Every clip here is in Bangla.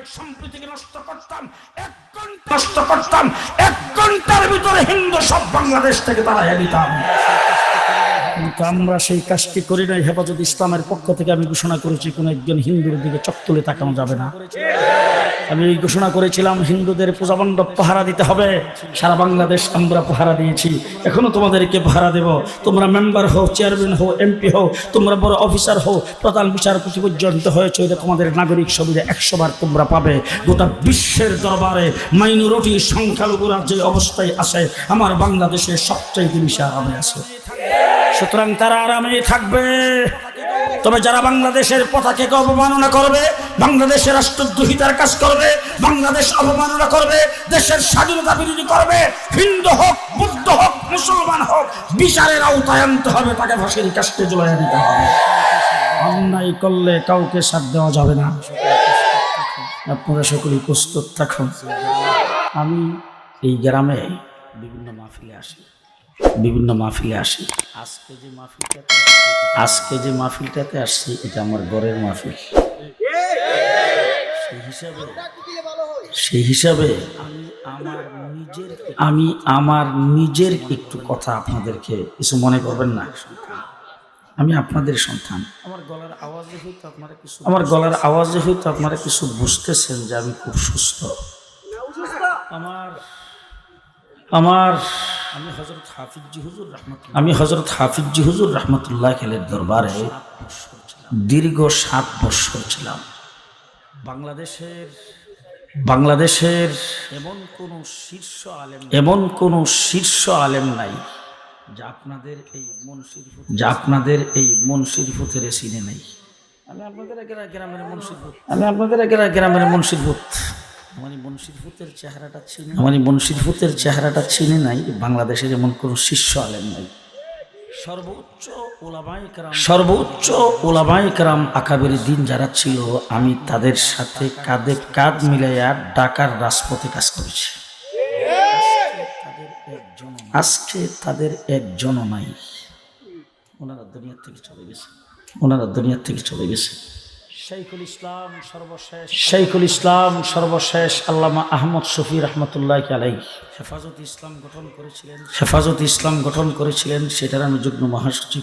সাম্প্রদায়িক সম্প্রীতিকে নষ্ট করতাম, এক ঘণ্টা নষ্ট করতাম, এক ঘণ্টার ভিতরে হিন্দু সব বাংলাদেশ থেকে তারা দিতাম। আমরা সেই কাজটি করি নাই। হেফাজত ইসলামের পক্ষ থেকে আমি ঘোষণা করেছি, কোন একজন হিন্দুর দিকে চোখ তুলে তাকানো যাবে না। আমি ঘোষণা করেছিলাম, হিন্দুদের পূজামণ্ডপ পাহারা দিতে হবে। সারা বাংলাদেশ আমরা পাহারা দিয়েছি। এখনও তোমাদেরকে পাহারা দেব। তোমরা মেম্বার হও, চেয়ারম্যান হও, এমপি হও, তোমরা বড় অফিসার হও, প্রধান বিচারপতি পর্যন্ত হয়েছে। এটা তোমাদের নাগরিক সুবিধা একশো বার তোমরা পাবে। গোটা বিশ্বের দরবারে মাইনরিটি সংখ্যালঘুরা যে অবস্থায় আছে। আমার বাংলাদেশে সবচাইতে বেশি আরামে আছে। সুতরাং তারা আরামে থাকবে। তবে যারা বাংলাদেশের পতাকাকে অবমাননা করবে, বাংলাদেশের রাষ্ট্রদ্রোহিতার কাজ করবে, বাংলাদেশ অবমাননা করবে, দেশের স্বাধীনতা বিরোধী করবে, হিন্দু হোক, বুদ্ধ হোক, মুসলমান হোক, বিচারের আওতায় আনতে হবে, তাকে ফাঁসির কাস্টে জড়াইয়া দিতে হবে। অন্যায় করলে কাউকে সাথ দেওয়া যাবে না। আপনারা সকলেই প্রস্তুত থাকুন। আমি এই গ্রামে বিভিন্ন মাহফিলে আসি। বিভিন্ন মাহফিলে আসি। আজকে যে মাহফিলটাতে আজকে যে মাহফিলটাতে আসছি এটা আমার ঘরের মাহফিল। সেই হিসাবে সেই হিসাবে আমি আমার নিজের আমি আমার নিজের একটু কথা আপনাদেরকে কিছু মনে করবেন না। আমি আপনাদের সন্তান। আমার গলার আওয়াজে হয়তো আপনারা কিছু আমার গলার আওয়াজে হয়তো আপনারা কিছু বুঝতেছেন যে আমি খুব সুস্থ। আমার আমার আমি হজরত হাফিজি হুজুর রহমত আমি হজরত হাফিজি হুজুর রহমতুল্লাহ খেলের দরবারে দীর্ঘ সাত বৎসর ছিলাম। বাংলাদেশের বাংলাদেশের এমন কোন শীর্ষ আলেম এমন কোন শীর্ষ আলেম নাই যা আপনাদের এই মনশিরফুত যা আপনাদের এই মনসির মনশিরফুতের চিনে নেই। আমি আপনাদের একেরা গ্রামের মনশিরফুত আমি আপনাদের একেরা গ্রামের মনশিরফুত আমার এই মনশিরফুতের চেহারাটা চিনি আমার এই মনশিরফুতের চেহারাটা চিনে নাই বাংলাদেশের এমন কোন শিষ্য আলেম নাই। সর্বোচ্চ ওলামাই কারাম সর্বোচ্চ আকাবের দিন যারা ছিল আমি তাদের সাথে কাঁধে কাঁধ মিলাইয়া ডাকার রাজপথে কাজ করেছি। আজকে তাদের একজনও নাই। ওনারা দুনিয়ার থেকে চলে গেছে। ওনারা দুনিয়ার থেকে চলে গেছে। শাইখুল ইসলাম সর্বশেষ শাইখুল ইসলাম সর্বশেষ আল্লামা আহমদ শফি রহমতুল্লাহ আলাই হেফাজত ইসলাম গঠন করেছিলেন। হেফাজত ইসলাম গঠন করেছিলেন সেটার আমি যুগ্ম মহাসচিব।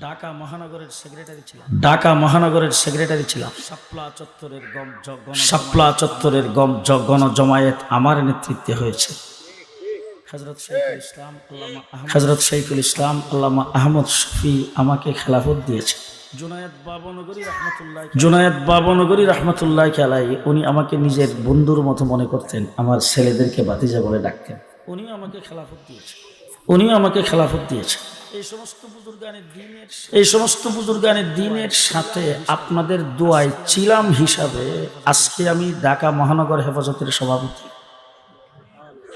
ঢাকা মহানগরের সেক্রেটারি ছিলাম। ঢাকা মহানগরের সেক্রেটারি ছিলাম। শাপলা চত্বরের গম শাপলা চত্বরের গম জ- গণজমায়েত আমার নেতৃত্বে হয়েছে। হজরত হজরত ইসলাম আল্লামা আহমদ শফি আমাকে খেলাফত দিয়েছে। জুনায়েদ বাবনগরী রহমতুল্লাহ রহমতুল্লাহ উনি আমাকে নিজের বন্ধুর মতো মনে করতেন আমার ছেলেদেরকে বাতিজা বলে ডাকতেন। উনিও আমাকে খেলাফত দিয়েছে। উনিও আমাকে খেলাফত দিয়েছে। এই সমস্ত বুজুর্গানের দিনের এই সমস্ত বুজুর্গানের দিনের সাথে আপনাদের দোয়ায় ছিলাম হিসাবে আজকে আমি ঢাকা মহানগর হেফাজতের সভাপতি।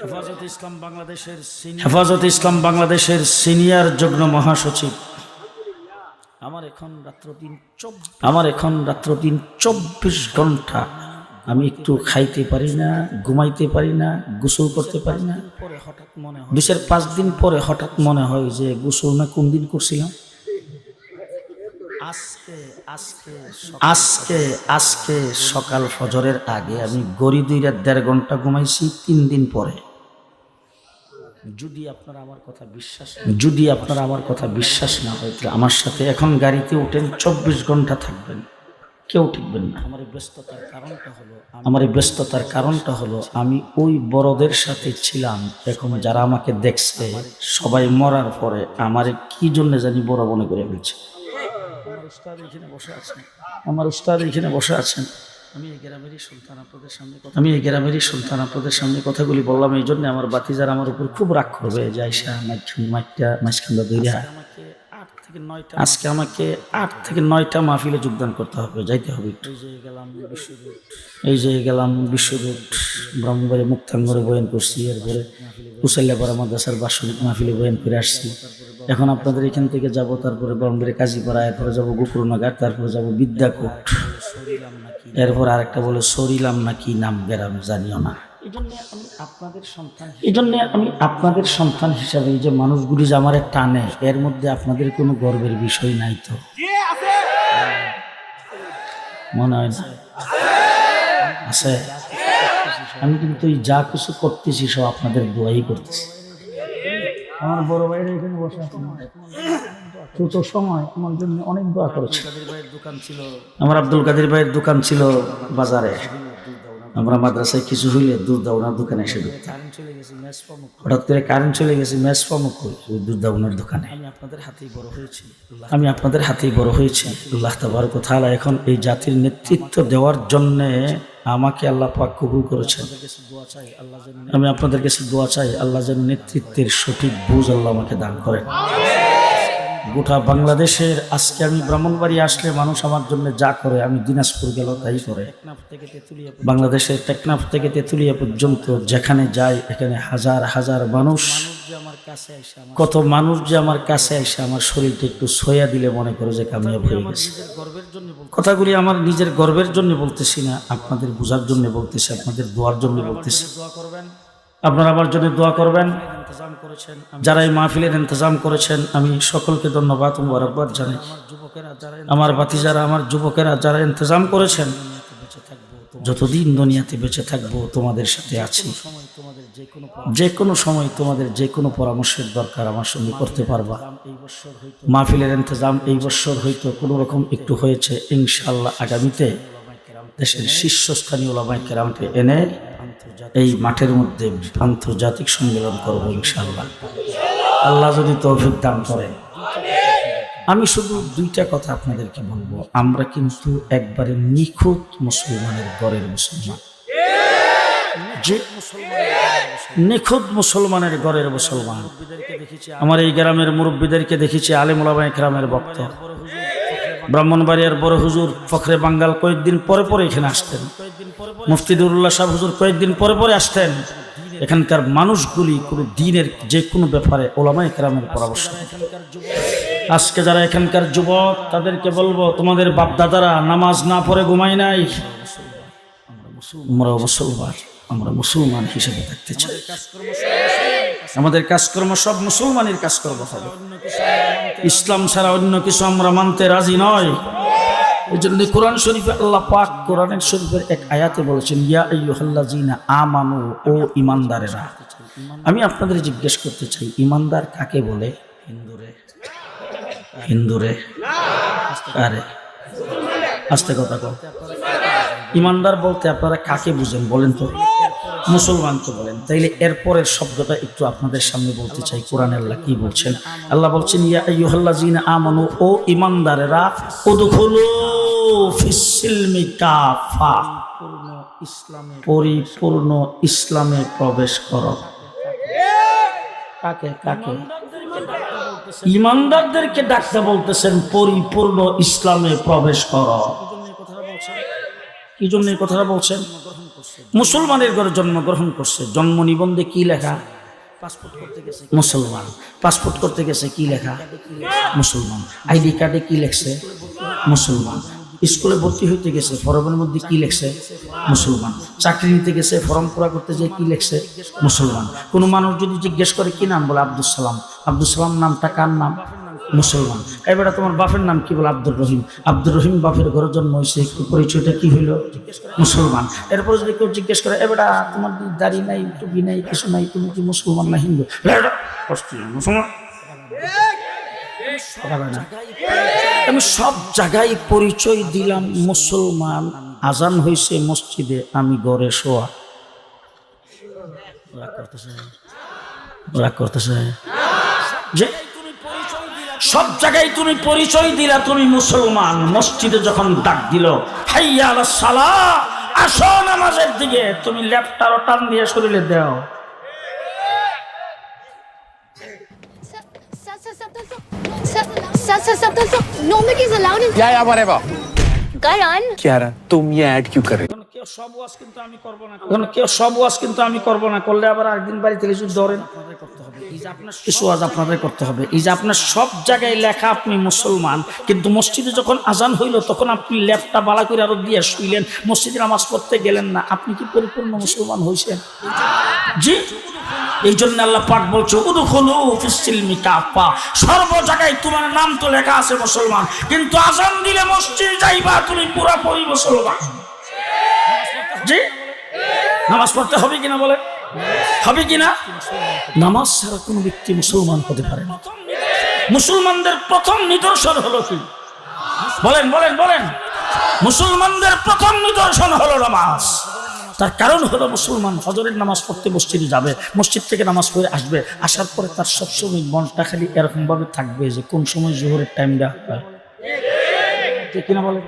হেফাজত ইসলাম বাংলাদেশের হেফাজত ইসলাম বাংলাদেশের সিনিয়র যুগ্ম মহাসচিব। আমার এখন রাত্র দিন আমার এখন রাত্র দিন চব্বিশ ঘণ্টা আমি একটু খাইতে পারি না ঘুমাইতে পারি না গোসল করতে পারি না। হঠাৎ মনে হয়। দুই চার পাঁচ দিন পরে হঠাৎ মনে হয় যে গোসল না কোন দিন করছিলাম আজকে আজকে আজকে আজকে সকাল ফজরের আগে আমি গড়ি দুই রাত দেড় ঘণ্টা ঘুমাইছি তিন দিন পরে। যদি আপনারা আমার কথা বিশ্বাস যদি আপনারা আমার কথা বিশ্বাস না হয় তাহলে আমার সাথে এখন গাড়িতে উঠেন চব্বিশ ঘণ্টা থাকবেন। কেউ টিকবেন না। আমার ব্যস্ততার কারণটা হলো আমার এই ব্যস্ততার কারণটা হলো আমি ওই বড়দের সাথে ছিলাম এখন যারা আমাকে দেখছে সবাই মরার পরে আমার কি জন্য জানি বড় মনে করে ফেলছে। আমার উস্তাদ এখানে বসে আছেন আমার উস্তাদ এখানে বসে আছেন আমি এই গ্রামেরই সুলতান আপনাদের সামনে কথা আমি এই গ্রামেরই সুলতান আপনাদের সামনে কথাগুলি বললাম এই জন্য আমার বাতিজার আমার উপর খুব রাগ করবে যে আইসা মাইকটা মাঝখান্দা দইরা আজকে আমাকে আট থেকে নয়টা মাহফিলে যোগদান করতে হবে যাইতে হবে এই যে গেলাম বিশ্বদূত ব্রহ্মবাড়ি মুক্তাঙ্গরে বয়ান করছি এরপরে কুসাল্লাপাড়া মাদ্রাসার বাসনিক মাহফিলে বয়ান করে আসছি। এখন আপনাদের এখান থেকে যাব তারপরে ব্রহ্মবাড়ি কাজীপাড়া এরপরে যাব গোপুরনগর তারপরে যাব বিদ্যাকোট। এরপর আরেকটা বলে সরিলাম না কি নাম গেরাম জানিও না। এই জন্য আমি আপনাদের সন্তান হিসাবে এই যে মানুষগুলি যে আমার টানে এর মধ্যে আপনাদের কোনো গর্বের বিষয় নাই তো? মনে হয় না। আছে? আমি কিন্তু এই যা কিছু করতেছি সব আপনাদের দোয়াই করতেছি। আমার বড় ভাইরা এখানে বসে আছে। ছোট সময় আমার জন্য অনেক দোয়া করেছে। আমার আব্দুল কাদের ভাইয়ের দোকান ছিল বাজারে। আমরা মাদ্রাসায় কিছু হইলে দুধ দাউনার দোকানে এসে ঢুকতাম। হঠাৎ করে কারেন্ট চলে গেছে ম্যাচ পামুক ওই দুধ দাউনার দোকানে। আমি আপনাদের হাতেই বড় হয়েছি। আমি আপনাদের হাতেই বড় হয়েছি। আল্লাহ তাবারক ওয়া তাআলা এখন এই জাতির নেতৃত্ব দেওয়ার জন্যে আমাকে আল্লাহ পাক কবুল করেছেন। আমি আপনাদের কাছে দোয়া চাই আল্লাহ যেন নেতৃত্বের সঠিক বুঝ আল্লাহ আমাকে দান করেন। গোটা বাংলাদেশের আজকে আমি ব্রাহ্মণবাড়ি আসলে মানুষ আমার জন্য যা করে আমি দিনাজপুর গেল তাই করে। বাংলাদেশের টেকনাফ থেকে তেঁতুলিয়া পর্যন্ত যেখানে যাই এখানে হাজার হাজার মানুষ। কত মানুষ যে আমার কাছে এসে আমার শরীরটা একটু সয়া দিলে মনে করে যে কামিয়াব হয়ে গেছে। কথাগুলি আমার নিজের গর্বের জন্য বলতেছি না আপনাদের বোঝার জন্য বলতেছি আপনাদের দোয়ার জন্য বলতেছি। আপনারা আমার জন্য দোয়া করবেন যারা এই মাহফিলের ইন্তজাম করেছেন আমি সকলকে ধন্যবাদ মুবারকবাদ জানাই। আমার বাতি যারা আমার যুবকেরা যারা ইন্তজাম করেছেন যতদিন দুনিয়াতে বেঁচে থাকব তোমাদের সাথে আছি। যে কোনো সময় তোমাদের যে কোনো পরামর্শের দরকার আমার সঙ্গে করতে পারবা। মাহফিলের ইন্তজাম এই বছর হয়তো কোনো রকম একটু হয়েছে ইনশাল্লাহ আগামীতে দেশের শীর্ষস্থানীয় ওলামাই কেরামকে এনে এই মাঠের মধ্যে আন্তর্জাতিক সম্মেলন করব ইনশাল্লাহ আল্লাহ যদি তৌফিক দান করে। আমি শুধু দুইটা কথা আপনাদেরকে বলব। আমরা কিন্তু একবারে নিখুঁত মুসলমানের গড়ের মুসলমান। যে নিখুঁত মুসলমানের গড়ের মুসলমান। আমার এই গ্রামের মুরব্বীদেরকে দেখেছি আলিমুলামায় গ্রামের বক্ত ব্রাহ্মণবাড়িয়ার বড় হুজুর ফখরে বাঙ্গাল কয়েকদিন পরে পরে এখানে আসতেন। মুফতিদুল্লাহ সাহেব হুজুর কয়েকদিন পরে পরে আসতেন। এখানকার মানুষগুলি কোনো দিনের যে কোনো ব্যাপারে ওলামায় কেরামের পরামর্শ আজকে যারা এখানকার যুবক, তাদেরকে বলব, তোমাদের বাপ দাদারা নামাজ না পড়ে ঘুমাই নাই। আমরা মুসলমান আমরা মুসলমান হিসেবে থাকতে চাই। আমাদের কাজকর্ম সব মুসলমানের কাজকর্ম হবে। ইসলাম ছাড়া অন্য কিছু আমরা মানতে রাজি নয়। এই জন্য কোরআন শরীফে আল্লাহ পাক কোরআনের শরীফের এক আয়াতে বলেছেন ইয়া আইয়ুহাল্লাযীনা আমানু ও ইমানদারেরা। আমি আপনাদের জিজ্ঞেস করতে চাই ইমানদার কাকে বলে? হিন্দুরে। হিন্দুরে? আরে আস্তে কথা কও। ইমানদার বলতে আপনারা কাকে বুঝেন বলেন তো? মুসলমানকে বলেন। তাইলে এরপরের শব্দটা একটু আপনাদের সামনে বলতে চাই। কোরআন আল্লাহ কি বলছেন? আল্লাহ বলছেন আমানু, ও ইমানদারেরা পরিপূর্ণ ইসলামে প্রবেশ করো। কাকে? কাকে? ইমানদারদেরকে ডাকতে বলতেছেন, পরিপূর্ণ ইসলামে প্রবেশ করো। কি জন্য এই কথাটা বলছেন মুসলমানের ঘরে জন্মগ্রহণ করছে। জন্ম নিবন্ধে কি লেখা? মুসলমান। পাসপোর্ট করতে গেছে কি লেখা? মুসলমান। আইডি কার্ডে কি লেখছে? মুসলমান। স্কুলে ভর্তি হইতে গেছে ফরমের মধ্যে কি লেখছে? মুসলমান। চাকরি নিতে গেছে ফর্ম পুরা করতে যে কি লেখছে? মুসলমান। কোনো মানুষ যদি জিজ্ঞেস করে কি নাম? বলে আব্দুল সালাম। আব্দুল সালাম নামটা কার নাম? মুসলমান। এবারে তোমার বাপের নাম কি বলে? আব্দুর রহিম। আব্দুর রহিম বাপের ঘরে জন্ম হয়েছে পরিচয়টা কি হইল মুসলমান। এরপর যদি কেউ জিজ্ঞেস করে, এবারে তোমার দাড়ি নাই, টুপি নাই, কিছু নাই, তুমি কি মুসলমান না হিন্দু? মুসলমান। আমি সব জায়গায় পরিচয় দিলাম, মুসলমান আজান হয়েছে মসজিদে, আমি গড়ে শোয়া। করতেছে? করতেছে? যে সব জায়গায় তুমি পরিচয় দিলা তুমি মুসলমান মসজিদে যখন ডাক দিল হাইয়া আলা সালা আসো নামাজের দিকে তুমি ল্যাপটার টান দিয়ে শরীরে দাও Sir, sir, sir, sir, sir, sir, no mic is allowed in. Yeah, yeah, whatever. Karan, क्या रहा तुम ये ऐड क्यों कर रहे हो এখন কেউ সব ওয়াজ কিন্তু আমি করব না। এখন কেউ সব ওয়াজ কিন্তু আমি করব না। করলে আবার একদিন বাড়িতে কিছু ধরেন কিছু ওয়াজ আপনাদের করতে হবে। এই যে আপনার সব জায়গায় লেখা আপনি মুসলমান কিন্তু মসজিদে যখন আজান হইল তখন আপনি ল্যাপটা বালা করে আরও দিয়ে শুইলেন মসজিদে নামাজ পড়তে গেলেন না। আপনি কি পরিপূর্ণ মুসলমান হয়েছেন জি? এই জন্য আল্লাহ পাক বলছে কাফা সর্ব জায়গায় তোমার নাম তো লেখা আছে মুসলমান কিন্তু আজান দিলে মসজিদ যাইবা তুমি পুরা পুরাপুরি মুসলমান। জি নামাজ পড়তে হবে কিনা বলে? হবে কিনা? নামাজ ছাড়া কোনো ব্যক্তি মুসলমান হতে পারে না। মুসলমানদের প্রথম নিদর্শন হলো কি? বলেন বলেন বলেন। মুসলমানদের প্রথম নিদর্শন হলো নামাজ। তার কারণ হলো মুসলমান ফজরের নামাজ পড়তে মসজিদে যাবে, মসজিদ থেকে নামাজ পড়ে আসবে, আসার পরে তার সবসময় মনটা খালি এরকমভাবে থাকবে যে কোন সময় জোহরের টাইমটা হয়। কিনা বলে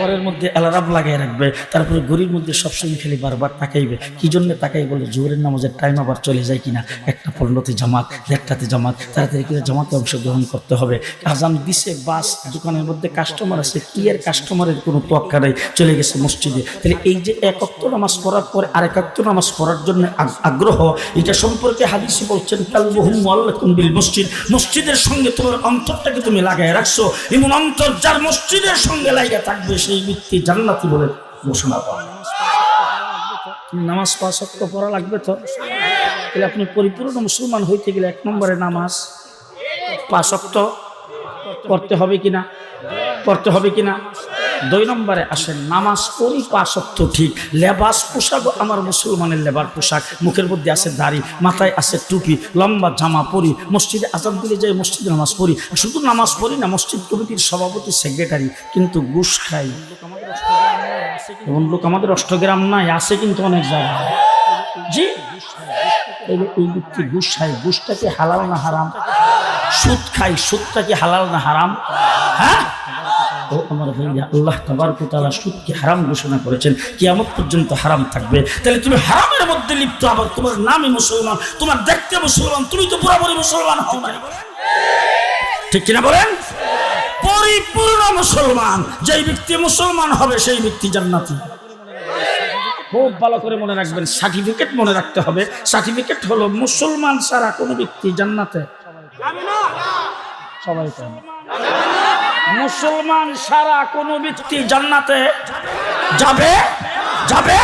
ঘরের মধ্যে অ্যালার্ম লাগিয়ে রাখবে, তারপরে গরির মধ্যে সবসময় খালি বারবার তাকাইবে। কি জন্য তাকাই বলে? জোহরের নামাজের টাইম আবার চলে যায় কিনা? একটা পনেরোতে জামাত, দেড়টাতে জামাত, তাড়াতাড়ি করে জামাতে অংশগ্রহণ করতে হবে। আজান দিছে, বাস, দোকানের মধ্যে কাস্টমার আছে, কি এর কাস্টমারের কোনো তোয়াক্কা নেই, চলে গেছে মসজিদে। তাহলে এই যে একত্র নামাজ পড়ার পরে আর একাত্র নামাজ পড়ার জন্য আগ্রহ, এটা সম্পর্কে হাদিসি বলছেন, কালবহুম বিল মসজিদ। মসজিদের সঙ্গে তোমার অন্তরটাকে তুমি লাগাই রাখছো। এমন অন্তর যার মসজিদের সঙ্গে লাগিয়ে থাকবে সেই ব্যক্তি জান্নাতি বলে ঘোষণা করেন নামাজ পাঁচ শক্ত পড়া লাগবে তো? তাহলে আপনি পরিপূর্ণ মুসলমান হইতে গেলে এক নম্বরে নামাজ। পাঁচ শক্ত, পড়তে হবে কিনা? পড়তে হবে কিনা? দুই নম্বরে আসেন, নামাজ পাঁচ অক্ট ঠিক, লেবাস পোশাক আমার মুসলমানের লেবার পোশাক, মুখের মধ্যে আছে দাড়ি, মাথায় আছে টুপি, লম্বা জামা পরি, মসজিদে আজাদ দিলে যাই মসজিদে নামাজ পড়ি, শুধু নামাজ পড়ি না, মসজিদ কমিটির সভাপতি সেক্রেটারি কিন্তু ঘুষ খাই। এমন লোক আমাদের অষ্টগ্রাম নাই, আছে কিন্তু অনেক জায়গায়। জি? এই ব্যক্তি ঘুষ হালাল না হারাম? সুদ খাই সুদটা কি হালাল না হারাম? হ্যাঁ? ও আমার ভাইয়া, আল্লাহ তাবারকুতালা সুদকে হারাম ঘোষণা করেছেন। কিয়ামত পর্যন্ত হারাম থাকবে। তাহলে তুমি হারামের মধ্যে লিপ্ত, আবার তোমার নামই মুসলমান, তোমার দেখতে মুসলমান, তুমি তো পুরাপুরি মুসলমান হও নাই। ঠিক কিনা বলেন? পরিপূর্ণ মুসলমান, যেই ব্যক্তি মুসলমান হবে, সেই ব্যক্তি জান্নাতি। খুব ভালো করে মনে রাখবেন, সার্টিফিকেট মনে রাখতে হবে। সার্টিফিকেট হলো মুসলমান ছাড়া কোনো ব্যক্তি জান্নাতে সবাই কেন মুসলমান সারা কোনো ব্যক্তি জান্নাতে যাবে? যাবে?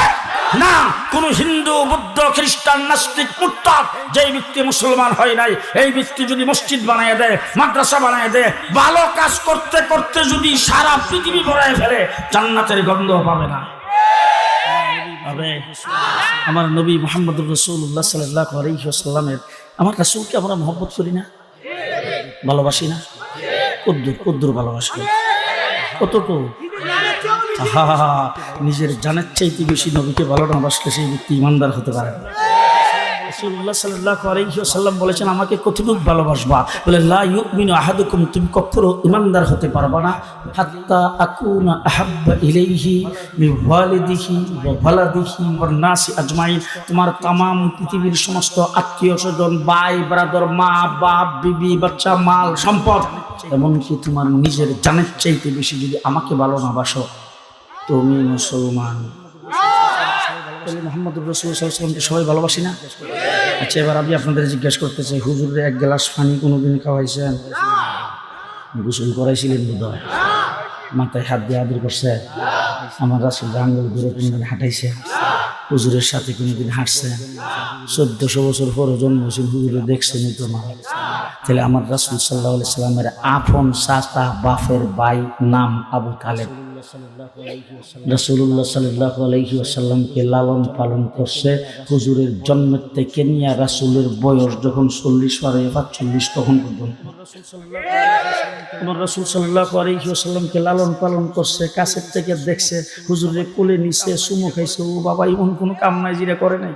না। কোন হিন্দু, বুদ্ধ, খ্রিস্টান, নাস্তিক মুত্তাক যেই ব্যক্তি মুসলমান হয় নাই, এই ব্যক্তি যদি মসজিদ বানিয়ে দেয়, মাদ্রাসা বানিয়ে দেয়, ভালো কাজ করতে করতে যদি সারা পৃথিবী ভরায় ফেলে, জান্নাতের গন্ধ পাবে না। আমার নবী মোহাম্মদ রসুল্লাহ সাল্লাহ আলহিহাস্লামের আমার রাসুলকে আমরা মহব্বত করি না? ভালোবাসি না? কদ্দুর কদ্দুর হা হা হা নিজের জানের চাইতে বেশি নবীকে ভালো না বাসলে সেই ব্যক্তি ইমানদার হতে পারে না রাসূলুল্লাহ সাল্লাল্লাহু আলাইহি ওয়াসাল্লাম বলেছেন, আমাকে কতটুকু ভালোবাসবা? বলে, লা ইউমিনু আহাদুকুম, তুমি কখনো ইমানদার হতে পারবা না। হাত্তা আকুনা আহাব্বা ইলাইহি মিন ওয়ালিদিহি ওয়া ওয়ালাদিহি ওয়ান নাসি আজমাইন। তোমার তামাম পৃথিবীর সমস্ত আত্মীয় স্বজন, ভাই ব্রাদার মা, বাপ, বিবি, বাচ্চা, মাল, সম্পদ, এমনকি তোমার নিজের জানের চাইতে বেশি যদি আমাকে ভালো না বাসো, তুমি মুসলমান। তাহলে মোহাম্মদ রসুলকে সবাই ভালোবাসি না? আচ্ছা এবার আমি আপনাদের জিজ্ঞেস করতে চাই, হুজুরে এক গ্লাস পানি কোনোদিন খাওয়াইছেন? গোসল করাইছিলেন বোধ মাথায় হাত দিয়ে আদর করছে। আমার রাসুল আঙ্গুল ধরে কোনোদিন হাঁটাইছে। হুজুরের সাথে কোনোদিন হাঁটছে। চোদ্দশো বছর পরে জন্ম হয়েছিল, হুজুরে দেখছেন তো না তাহলে আমার রাসুল সাল্লাহ সাল্লামের আফন সাস্তা বাফের বাই নাম আবু তালেব। রাসুল্লাহ সাল্লাহ আলহি আসাল্লামকে লালন পালন করছে। হুজুরের জন্মের থেকে নিয়ে রাসুলের বয়স যখন চল্লিশ পারে বা চল্লিশ তখন পর্যন্ত। আমার রাসুল সাল্লাহ আলহি আসাল্লামকে লালন পালন করছে কাছের থেকে দেখছে হুজুরের কোলে নিছে সুমো খাইছে ও বাবা এমন কোনো কাম নাই জিরা করে নাই?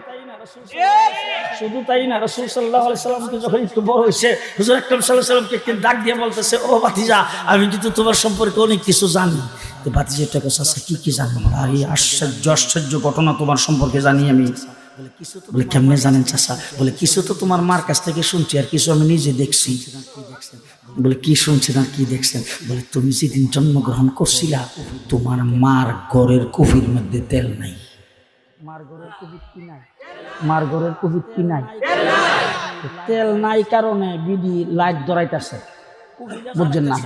শুধু তাই না, রসুল সাল্লাহ সাল্লামকে যখন একটু বড় হয়েছে, হুজুর আকরম সাল্লাহ সাল্লামকে একটু ডাক দিয়ে বলতেছে, ও ভাতিজা, আমি কিন্তু তোমার সম্পর্কে অনেক কিছু জানি। তো ভাতিজা একটা কথা আছে, কি কি জানো? আর, আশ্চর্য আশ্চর্য ঘটনা তোমার সম্পর্কে জানি আমি। বলে কেমনে জানেন চাষা বলে, কিছু তো তোমার মার কাছ থেকে শুনছি আর কিছু আমি নিজে দেখছি। বলে, কি শুনছেন আর কি দেখছেন? বলে, তুমি যেদিন জন্মগ্রহণ করছিলা, তোমার মার গড়ের কুফির মধ্যে তেল নাই। মার গড়ের কুফির কি নাই? মার কুফির কি নাই। তেল নাই কারণে বিডি লাইট ধরাইতেছে। বুঝছেন না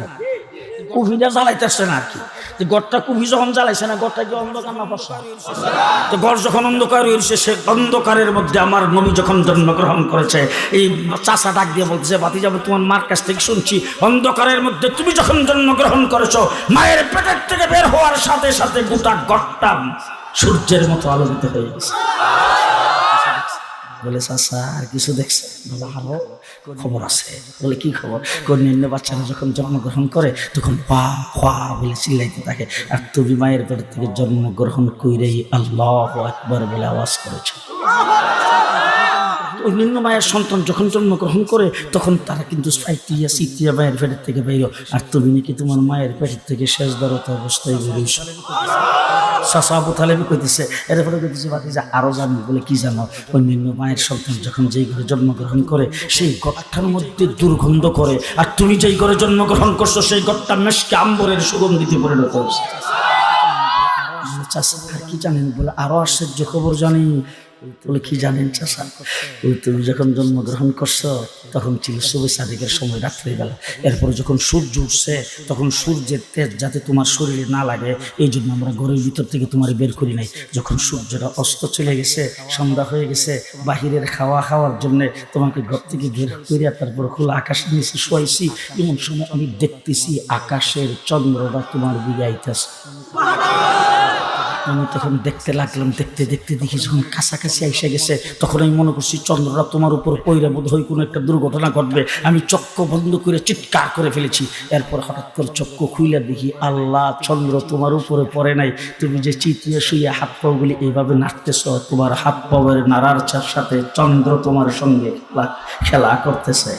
কুফিটা জ্বালাইতেছে না আর কি যে কুফি যখন জ্বালাইছে না, গড়টা কি অন্ধকার না ফসা? তো যখন অন্ধকার হয়েছে সে অন্ধকারের মধ্যে আমার নবী যখন জন্মগ্রহণ করেছে, এই চাষা ডাক দিয়ে বলতেছে, বাতি, যাব তোমার মার কাছ থেকে শুনছি। অন্ধকারের মধ্যে তুমি যখন জন্মগ্রহণ করেছ, মায়ের পেটের থেকে বের হওয়ার সাথে সাথে গোটা গড়টা সূর্যের মতো আলোকিত হয়ে গেছে। বলে চাষা আর কিছু দেখছে? বলে, আরও খবর আছে। বলে, কি খবর? নিম্ন বাচ্চারা যখন জন্মগ্রহণ করে, তখন পা পা বলে চিল্লাইতে থাকে। আর তুমি মায়ের পেট থেকে জন্মগ্রহণ কইরেই আল্লাহ একবার বলে আওয়াজ করেছ। ওই নিম্ন মায়ের সন্তান যখন জন্মগ্রহণ করে, তখন তারা কিন্তু সাইতিয়া সিতিয়া মায়ের পেটের থেকে বেরো আর তুমি নাকি তোমার মায়ের পেটের থেকে শেষ দ্বারত অবস্থায় আবু তালেবি কইতেছে, এরপরে কইতেছে বাতি যে আরও জানি বলে কি জানো? ওই নিম্ন মায়ের সন্তান যখন যেই ঘরে জন্মগ্রহণ করে, সেই গঠটার মধ্যে দুর্গন্ধ করে, আর তুমি যেই ঘরে জন্মগ্রহণ করছ, সেই গঠটা মেশকে আম্বরের সুগন্ধিতে পরিণত হচ্ছে আর কি জানেন বলে, আরও আশ্চর্য খবর জানি। বলে, কি জানেন চাষা ওই তুমি যখন জন্মগ্রহণ করছ, তখন ছিল শুভে সাদিকের সময় রাত্রিবেলা এরপরে যখন সূর্য উঠছে, তখন সূর্যের তেজ যাতে তোমার শরীরে না লাগে, এই জন্য আমরা ঘরের ভিতর থেকে তোমার বের করি নাই। যখন সূর্যটা অস্ত চলে গেছে, সন্ধ্যা হয়ে গেছে, বাহিরের খাওয়া খাওয়ার জন্য তোমাকে ঘর থেকে বের করিয়া তারপর খোলা আকাশ নিয়েছি শোয়াইছি। এমন সময় আমি দেখতেছি আকাশের চন্দ্রটা তোমার দিকে আইতেছে। আমি তখন দেখতে লাগলাম, দেখতে দেখতে দেখি যখন কাছাকাছি এসে গেছে, তখন আমি মনে করছি চন্দ্ররা তোমার উপর পইরা বোধ হয় কোনো একটা দুর্ঘটনা ঘটবে। আমি চক্ষু বন্ধ করে চিৎকার করে ফেলেছি। এরপর হঠাৎ করে চক্ষু খুইলে দেখি, আল্লাহ, চন্দ্র তোমার উপরে পড়ে নাই। তুমি যে চিতিয়ে শুয়ে হাত পাগুলি এইভাবে নাড়তেছ, তোমার হাত পাওয়ের নাড়ার সাথে চন্দ্র তোমার সঙ্গে খেলা করতেছে।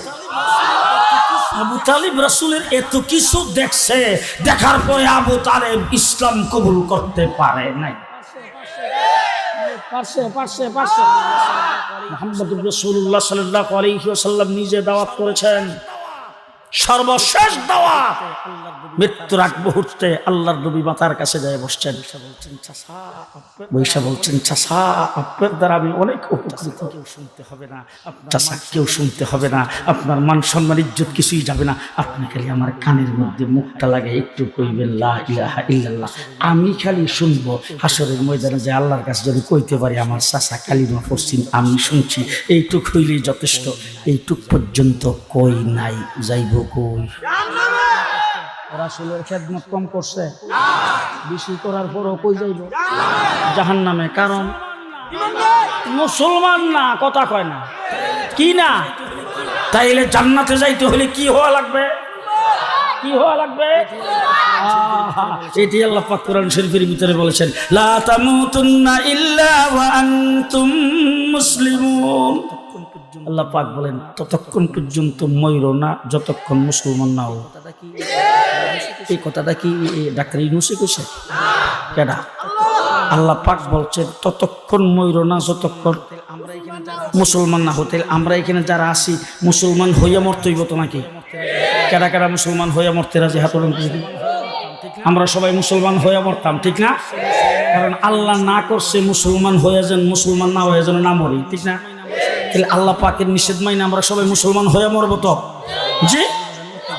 আবু তালিব রসুলের এত কিছু দেখছে দেখার পরে আবু তালেব ইসলাম কবুল করতে পারে নাই। মোহাম্মদ রসুল্লাহ সাল্লাহ আলহিহাল্লাম নিজে দাওয়াত করেছেন। সর্বশেষ দাওয়াত মৃত্যুর আগ মুহূর্তে আল্লাহর নবী মাতার কাছে যায় বসছেন। বৈশা বলছেন, চাষা, আপনার দ্বারা আমি অনেক উপকৃত। কেউ শুনতে হবে না চাষা, কেউ শুনতে হবে না। আপনার মান সম্মান, ইজ্জত কিছুই যাবে না। আপনি খালি আমার কানের মধ্যে মুখটা লাগে একটু কইবেন ইলাহা ইল্লাল্লাহ। আমি খালি শুনব। হাসরের ময়দানে যে আল্লাহর কাছে যদি কইতে পারি, আমার চাষা কালিমা পড়ছেন, আমি শুনছি। এইটুক হইলেই যথেষ্ট। এইটুক পর্যন্ত কই নাই, যাইব রাসুলের খেদমত কম করছে। করার পরও কই যাইব? জাহান নামে কারণ মুসলমান না, কথা কয় না। কি না? তাইলে জান্নাতে যাইতে হলে কি হওয়া লাগবে? কি হওয়া লাগবে? এটি আল্লাহ কোরআন শরীফের ভিতরে বলেছেন, লা তামুতুন্না ইল্লা ওয়া আনতুম মুসলিমুন। আল্লাহ পাক বলেন, ততক্ষণ পর্যন্ত ময়ূর না, যতক্ষণ মুসলমান না এই কথাটা কি ডাক্তার ইউনুসে কইছে? কেডা? আল্লাহ পাক বলছেন ততক্ষণ ময়ূর না, যতক্ষণ মুসলমান না হতে আমরা এখানে যারা আছি, মুসলমান হইয়া মরতেইব তো নাকি? কেডা কেডা মুসলমান হইয়া মরতে রাজি? হাত আমরা সবাই মুসলমান হইয়া মরতাম, ঠিক না? কারণ আল্লাহ না করছে মুসলমান হয়ে যান মুসলমান না হয়ে যেন না মরি, ঠিক না? তাহলে আল্লাহ পাকের নিষেধ মাইনে আমরা সবাই মুসলমান হয়ে মরবো তো? জি?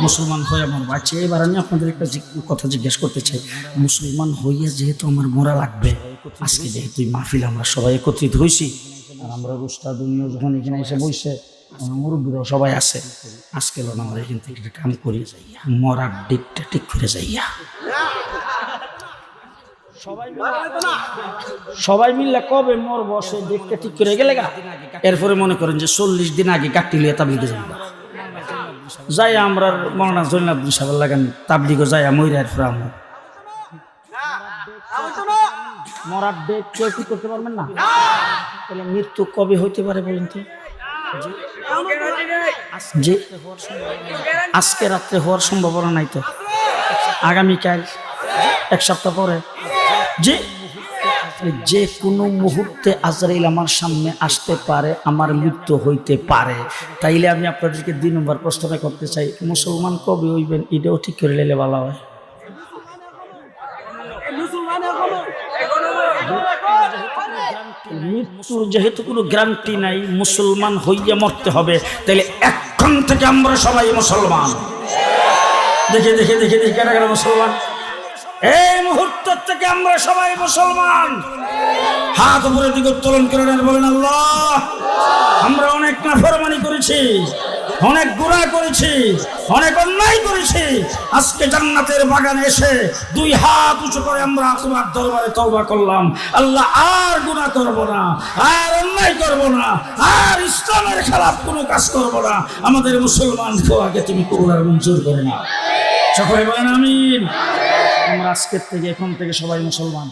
মুসলমান হয়ে মরবো। আচ্ছা এবার আমি আপনাদের একটা কথা জিজ্ঞেস করতে চাই। মুসলমান হইয়া যেহেতু আমার মরা লাগবে, আজকে যেহেতু মাহফিল আমরা সবাই একত্রিত হয়েছি আর আমরা রুস্তাদুনিও যখন এখানে এসে বসে মুরব্বীরাও সবাই আছে, আজকে আমরা এখান থেকে একটা কাম করি মরার ডেটটা ঠিক করে যাইয়া। সবাই মিললে কবে মরবো বসে ডেটটা ঠিক করে গেলে গা? এরপরে মনে করেন যে চল্লিশ দিন আগে কাটলি তাবলিগে যাইবা। যাই আমরা মৌলানা জৈনাবুল সাহেব লাগান তাবলিগো যাই মইরা এরপরে আমরা মরার ডেট কেউ কি করতে পারবেন না? তাহলে মৃত্যু কবে হইতে পারে বলেন তো? যে আজকে রাত্রে হওয়ার সম্ভাবনা নাই তো। আগামীকাল, এক সপ্তাহ পরে। যে যে কোনো মুহূর্তে আজরাইল আমার সামনে আসতে পারে, আমার মৃত্যু হইতে পারে। তাইলে আমি আপনাদেরকে দুই নম্বর প্রশ্নটা করতে চাই। মুসলমান কবে হইবেন? এটাও ঠিক করে নিলে ভালো হয়। মৃত্যুর যেহেতু কোনো গ্যারান্টি নাই, মুসলমান হইয়া মরতে হবে তাহলে এখন থেকে আমরা সবাই মুসলমান। দেখে দেখে দেখে দেখে কেন মুসলমান? এই মুহূর্ত থেকে আমরা সবাই মুসলমান। হাত উপরের দিকে উত্তোলন করে বলেন আল্লাহ। আমরা অনেক নাফরমানি করেছি, অনেক গুণা করেছি, অনেক অন্যায় করেছি। আজকে জান্নাতের বাগানে এসে দুই হাত উঁচু করে আমরা তোমার দরবারে তওবা করলাম। আল্লাহ আর গুণা করব না, আর অন্যায় করব না, আর ইসলামের খারাপ কোনো কাজ করব না। আমাদের মুসলমান আগে তুমি কবুলার মঞ্জুর করে না। সকলে বলেন আমিন। আমরা আজকের থেকে এখন থেকে সবাই মুসলমান।